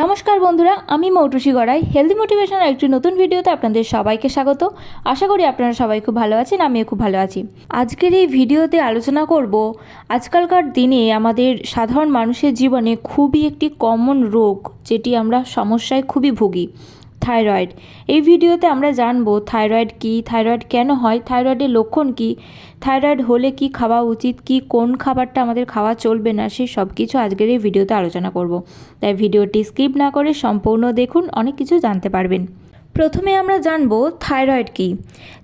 নমস্কার বন্ধুরা, আমি মৌটুসি গড়াই। হেলদি মোটিভেশনের একটি নতুন ভিডিওতে আপনাদের সবাইকে স্বাগত। আশা করি আপনারা সবাই খুব ভালো আছেন, আমিও খুব ভালো আছি। আজকের এই ভিডিওতে আলোচনা করব, আজকালকার দিনে আমাদের সাধারণ মানুষের জীবনে খুবই একটি কমন রোগ, যেটি আমরা সমস্যায় খুবই ভুগি। থাইরয়েড। এই ভিডিওতে আমরা জানব থাইরয়েড কি, থাইরয়েড কেন হয়, থাইরয়েডের লক্ষণ কি, থাইরয়েড হলে কি খাওয়া উচিত, কি, কোন খাবারটা আমাদের খাওয়া চলবে না সেই সব কিছু আজকের এই ভিডিওতে আলোচনা করব। তাই ভিডিওটি স্কিপ না করে সম্পূর্ণ দেখুন, অনেক কিছু জানতে পারবেন। প্রথমে আমরা জানব থাইরয়েড কী।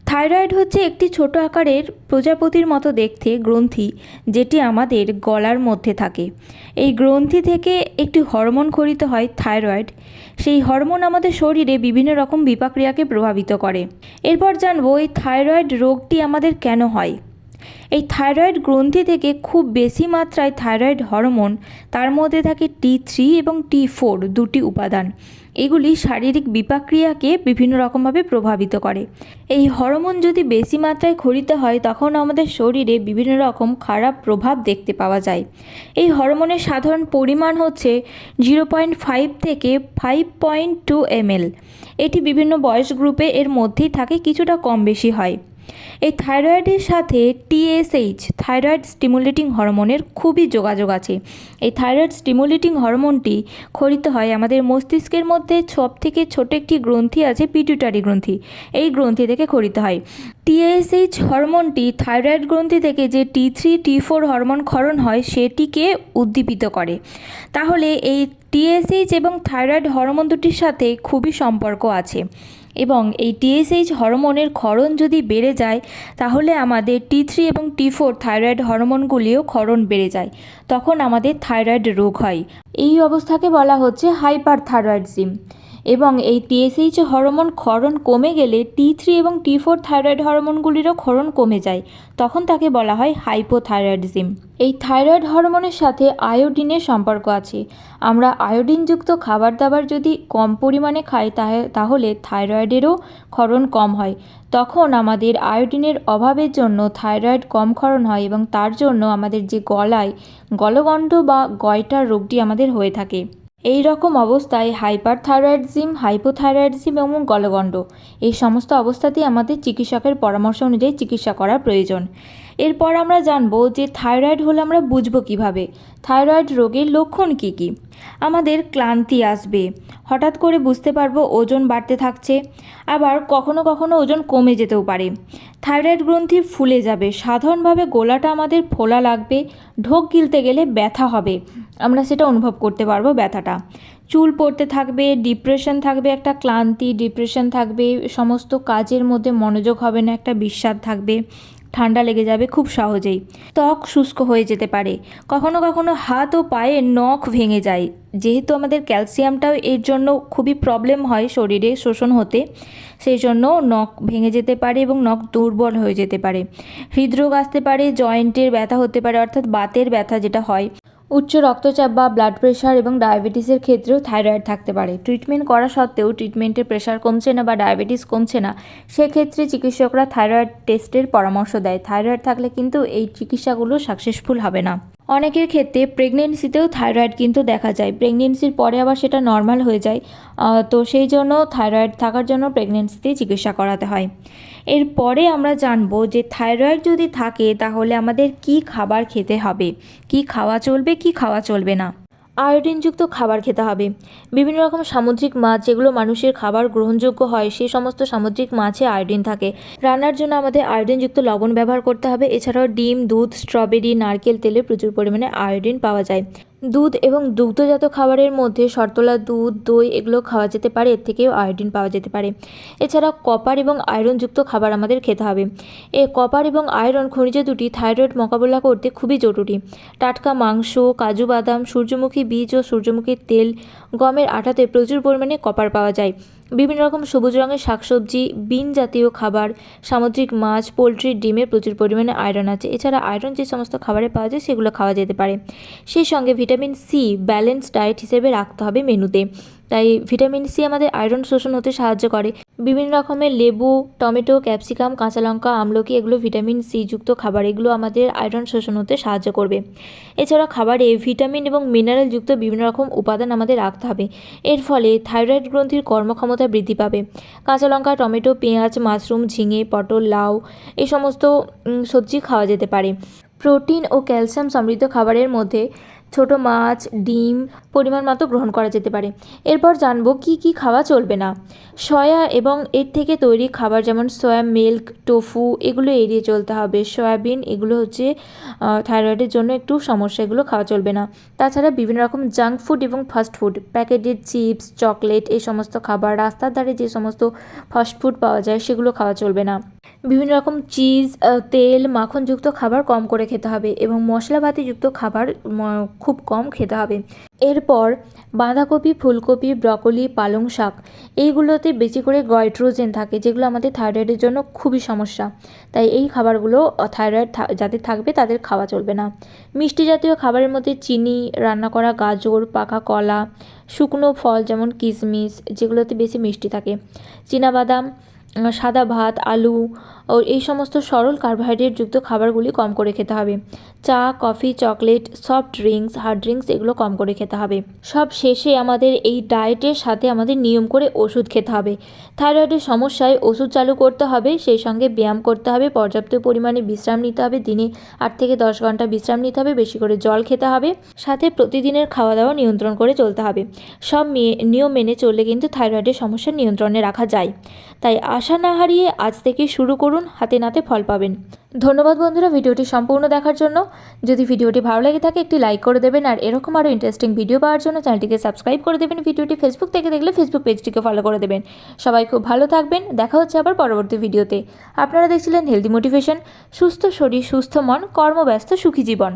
থাইরয়েড হচ্ছে একটি ছোট আকারের প্রজাপতির মতো দেখতে গ্রন্থি যেটি আমাদের গলার মধ্যে থাকে। এই গ্রন্থি থেকে একটি হরমোন খরিত হয় থাইরয়েড। সেই হরমোন আমাদের শরীরে বিভিন্ন রকম বিপাক্রিয়াকে প্রভাবিত করে। এরপর জানব এই থাইরয়েড রোগটি আমাদের কেন হয়। এই থাইরয়েড গ্রন্থি থেকে খুব বেশি মাত্রায় থাইরয়েড হরমোন, তার মধ্যে থাকে টি থ্রি এবং টি ফোর, দুটি উপাদান। এগুলি শারীরিক বিপাক্রিয়াকে বিভিন্ন রকমভাবে প্রভাবিত করে। এই হরমোন যদি বেশি মাত্রায় খরিত হয়, তখন আমাদের শরীরে বিভিন্ন রকম খারাপ প্রভাব দেখতে পাওয়া যায়। এই হরমোনের সাধারণ পরিমাণ হচ্ছে জিরো পয়েন্ট ফাইভ থেকে ফাইভ পয়েন্ট টু এমএল এটি বিভিন্ন বয়স গ্রুপে এর মধ্যেই থাকে, কিছুটা কম বেশি হয়। এই থাইরয়েডের সাথে টিএসএইচ থাইরয়েড স্টিমুলেটিং হরমোনের খুবই যোগাযোগ আছে। এই থাইরয়েড স্টিমুলেটিং হরমোনটি খরিত হয় আমাদের মস্তিষ্কের মধ্যে সব থেকে ছোট একটি গ্রন্থি আছে পিটুটারি গ্রন্থি। এই গ্রন্থি থেকে খরিত হয়। টিএসএইচ হরমোনটি থাইরয়েড গ্রন্থি থেকে যে T three, T four hormone ক্ষরণ হয়, সেটিকে উদ্দীপিত করে। তাহলে এই টিএসএইচ এবং থাইরয়েড হরমোন দুটির সাথে খুবই সম্পর্ক আছে। এবং এই টিএসএইচ হরমোনের ক্ষরণ যদি বেড়ে যায়, তাহলে আমাদের টি থ্রি এবং টি ফোর থাইরয়েড হরমোনগুলিও ক্ষরণ বেড়ে যায়। তখন আমাদের থাইরয়েড রোগ হয়। এই অবস্থাকে বলা হচ্ছে হাইপার থাইরয়েডিজম এবং এই টিএসএইচ হরমোন ক্ষরণ কমে গেলে টি থ্রি এবং টি ফোর থাইরয়েড হরমোনগুলিরও ক্ষরণ কমে যায়, তখন তাকে বলা হয় হাইপোথাইরয়েডিজম এই থাইরয়েড হরমোনের সাথে আয়োডিনের সম্পর্ক আছে। আমরা আয়োডিনযুক্ত খাবার দাবার যদি কম পরিমাণে খাই তাহলে থাইরয়েডেরও ক্ষরণ কম হয়। তখন আমাদের আয়োডিনের অভাবের জন্য থাইরয়েড কম ক্ষরণ হয় এবং তার জন্য আমাদের যে গলায়, গলগণ্ড বা গয়টার রোগটি আমাদের হয়ে থাকে। এই রকম অবস্থায় হাইপার হাইপোথাইরয়েডজিম হাইপোথাইরয়েডিজম এবং গলগণ্ড, এই সমস্ত অবস্থাতেই আমাদের চিকিৎসকের পরামর্শ অনুযায়ী চিকিৎসা করা প্রয়োজন। এরপর আমরা জানব যে থাইরয়েড হলে আমরা বুঝব কীভাবে? থাইরয়েড রোগের লক্ষণ কি কি? আমাদের ক্লান্তি আসবে হঠাৎ করে বুঝতে পারব ওজন বাড়তে থাকছে, আবার কখনো কখনো ওজন কমে যেতেও পারে। থাইরয়েড গ্রন্থি ফুলে যাবে, সাধারণভাবে গোলাটা আমাদের ফোলা লাগবে, ঢোক গিলতে গেলে ব্যথা হবে। আমরা সেটা অনুভব করতে পারব ব্যথাটা। চুল পড়তে থাকবে, ডিপ্রেশন থাকবে, একটা ক্লান্তি, ডিপ্রেশন থাকবে, সমস্ত কাজের মধ্যে মনোযোগ হবে না, একটা বিস্বাদ থাকবে। ঠান্ডা লেগে যাবে খুব সহজেই। ত্বক শুষ্ক হয়ে যেতে পারে। কখনো কখনো হাত ও পায়ে নখ ভেঙে যায়। যেহেতু আমাদের ক্যালসিয়ামটাও এর জন্য খুবই প্রবলেম হয় শরীরে শোষণ হতে, সেই জন্য নখ ভেঙে যেতে পারে এবং নখ দুর্বল হয়ে যেতে পারে। হৃদরোগ আসতে পারে, জয়েন্টের ব্যথা হতে পারে, অর্থাৎ বাতের ব্যথা যেটা হয়। উচ্চ রক্তচাপ বা ব্লাড প্রেশার এবং ডায়াবেটিসের ক্ষেত্রেও থাইরয়েড থাকতে পারে। ট্রিটমেন্ট করা সত্ত্বেও ট্রিটমেন্টের প্রেশার কমছে না বা ডায়াবেটিস কমছে না, সেক্ষেত্রে চিকিৎসকরা থাইরয়েড টেস্টের পরামর্শ দেয়। থাইরয়েড থাকলে কিন্তু এই চিকিৎসাগুলো সাকসেসফুল হবে না। অনেকের ক্ষেত্রে প্রেগনেন্সিতেও থাইরয়েড কিন্তু দেখা যায়। প্রেগনেন্সির পরে আবার সেটা নর্মাল হয়ে যায় তো সেই জন্য থাইরয়েড থাকার জন্য প্রেগনেন্সিতেই চিকিৎসা করাতে হয়। এরপরে আমরা জানব যে থাইরয়েড যদি থাকে, তাহলে আমাদের কি খাবার খেতে হবে? কি খাওয়া চলবে, কি খাওয়া চলবে না? আয়োডিনযুক্ত খাবার খেতে হবে। বিভিন্ন রকম সামুদ্রিক মাছ যেগুলো মানুষের খাবার গ্রহণযোগ্য হয় সেই সমস্ত সামুদ্রিক মাছে আয়োডিন থাকে। রান্নার জন্য আমাদের আয়োডিনযুক্ত লবণ ব্যবহার করতে হবে। এছাড়াও ডিম, দুধ, স্ট্রবেরি, নারকেল তেলে প্রচুর পরিমাণে আয়োডিন পাওয়া যায়। দুধ এবং দুগ্ধজাত খাবারের মধ্যে শর্তলা দুধ, দই এগুলো খাওয়া যেতে পারে। এর থেকেও আয়োডিন পাওয়া যেতে পারে। এছাড়া কপার এবং আয়রনযুক্ত খাবার আমাদের খেতে হবে। এ কপার এবং আয়রন খনিজ দুটি থাইরয়েড মোকাবিলা করতে খুবই জরুরি। টাটকা মাংস, কাজু বাদাম, সূর্যমুখী বীজ ও সূর্যমুখীর তেল গমের আটাতে প্রচুর পরিমাণে কপার পাওয়া যায়। বিভিন্ন রকম সবুজ রঙের শাকসবজি, বিন জাতীয় খাবার, সামুদ্রিক মাছ পোলট্রির ডিমে প্রচুর পরিমাণে আয়রন আছে। এছাড়া আয়রন যে সমস্ত খাবারে পাওয়া যায় সেগুলো খাওয়া যেতে পারে। সেই সঙ্গে ভিটামিন সি ব্যালেন্স ডায়েট হিসেবে রাখতে হবে মেনুতে তাই ভিটামিন সি আমাদের আয়রন শোষণ হতে সাহায্য করে। বিভিন্ন রকমের লেবু, টমেটো, ক্যাপসিকাম কাঁচা লঙ্কা আমলকি এগুলো ভিটামিন সি যুক্ত খাবার, এগুলো আমাদের আয়রন শোষণ হতে সাহায্য করবে। এছাড়া খাবারে ভিটামিন এবং মিনারেল যুক্ত বিভিন্ন রকম উপাদান আমাদের রাখতে হবে। এর ফলে থাইরয়েড গ্রন্থির কর্মক্ষমতা বৃদ্ধি পাবে। কাঁচা লঙ্কা টমেটো, পেঁয়াজ, মাশরুম, ঝিঙে, পটল, লাউ এই সমস্ত সবজি খাওয়া যেতে পারে। প্রোটিন ও ক্যালসিয়াম সমৃদ্ধ খাবারের মধ্যে ছোট মাছ, ডিম পরিমাণ মতো গ্রহণ করা যেতে পারে। এরপর জানব কি কি খাওয়া চলবে না। সয়া এবং এর থেকে তৈরি খাবার যেমন সয়া মিল্ক, টোফু, এগুলো এড়িয়ে চলতে হবে। সয়াবিন, এগুলো হচ্ছে থাইরয়েডের জন্য একটু সমস্যা, এগুলো খাওয়া চলবে না। তাছাড়া বিভিন্ন রকম জাঙ্ক ফুড এবং fast food, packeted chips, chocolate, এই সমস্ত খাবার, রাস্তার ধারে যে সমস্ত ফাস্ট ফুড পাওয়া যায়, সেগুলো খাওয়া চলবে না। বিভিন্ন রকম চিজ তেল, মাখনযুক্ত খাবার কম করে খেতে হবে এবং মশলাপাতিযুক্ত খাবার খুব কম খেতে হবে। এরপর বাঁধাকপি, ফুলকপি, ব্রকলি, পালং শাক, এইগুলোতে বেশি করে গয়ট্রোজেন থাকে, যেগুলো আমাদের থাইরয়েডের জন্য খুবই সমস্যা। তাই এই খাবারগুলো থাইরয়েড যাদের থাকবে তাদের খাওয়া চলবে না। মিষ্টি জাতীয় খাবারের মধ্যে চিনি, রান্না করা গাজর, পাকা কলা, শুকনো ফল যেমন কিশমিশ যেগুলোতে বেশি মিষ্টি থাকে। চীনাবাদাম সাদা ভাত আলু ও এই সমস্ত সরল কার্বোহাইড্রেট যুক্ত খাবারগুলি কম করে খেতে হবে। চা coffee chocolate soft drinks hard drinks এগুলো কম করে খেতে হবে। সব শেষে আমাদের এই ডায়েটের সাথে আমাদের নিয়ম করে ওষুধ খেতে হবে। থাইরয়েডের সমস্যায় ওষুধ চালু করতে হবে, সেই সঙ্গে ব্যায়াম করতে হবে, পর্যাপ্ত পরিমাণে বিশ্রাম নিতে হবে, দিনে আট থেকে দশ ঘণ্টা বিশ্রাম নিতে হবে, বেশি করে জল খেতে হবে, সাথে প্রতিদিনের খাওয়া দাওয়া নিয়ন্ত্রণ করে চলতে হবে। সব নিয়ম মেনে চললে কিন্তু থাইরয়েডের সমস্যা নিয়ন্ত্রণে রাখা যায়। তাই আশা না হারিয়ে আজ থেকে শুরু করুন, হাতে নাতে ফল পাবেন। ধন্যবাদ বন্ধুরা ভিডিওটি সম্পূর্ণ দেখার জন্য। যদি ভিডিওটি ভালো লেগে থাকে, একটি লাইক করে দেবেন আর এরকম আরও ইন্টারেস্টিং ভিডিও পাওয়ার জন্য চ্যানেলটিকে সাবস্ক্রাইব করে দেবেন। ভিডিওটি ফেসবুক থেকে দেখলে ফেসবুক পেজটিকে ফলো করে দেবেন। সবাই খুব ভালো থাকবেন। দেখা হচ্ছে আবার পরবর্তী ভিডিওতে। আপনারা দেখছিলেন হেলদি মোটিভেশন সুস্থ শরীর, সুস্থ মন, কর্মব্যস্ত, সুখী জীবন।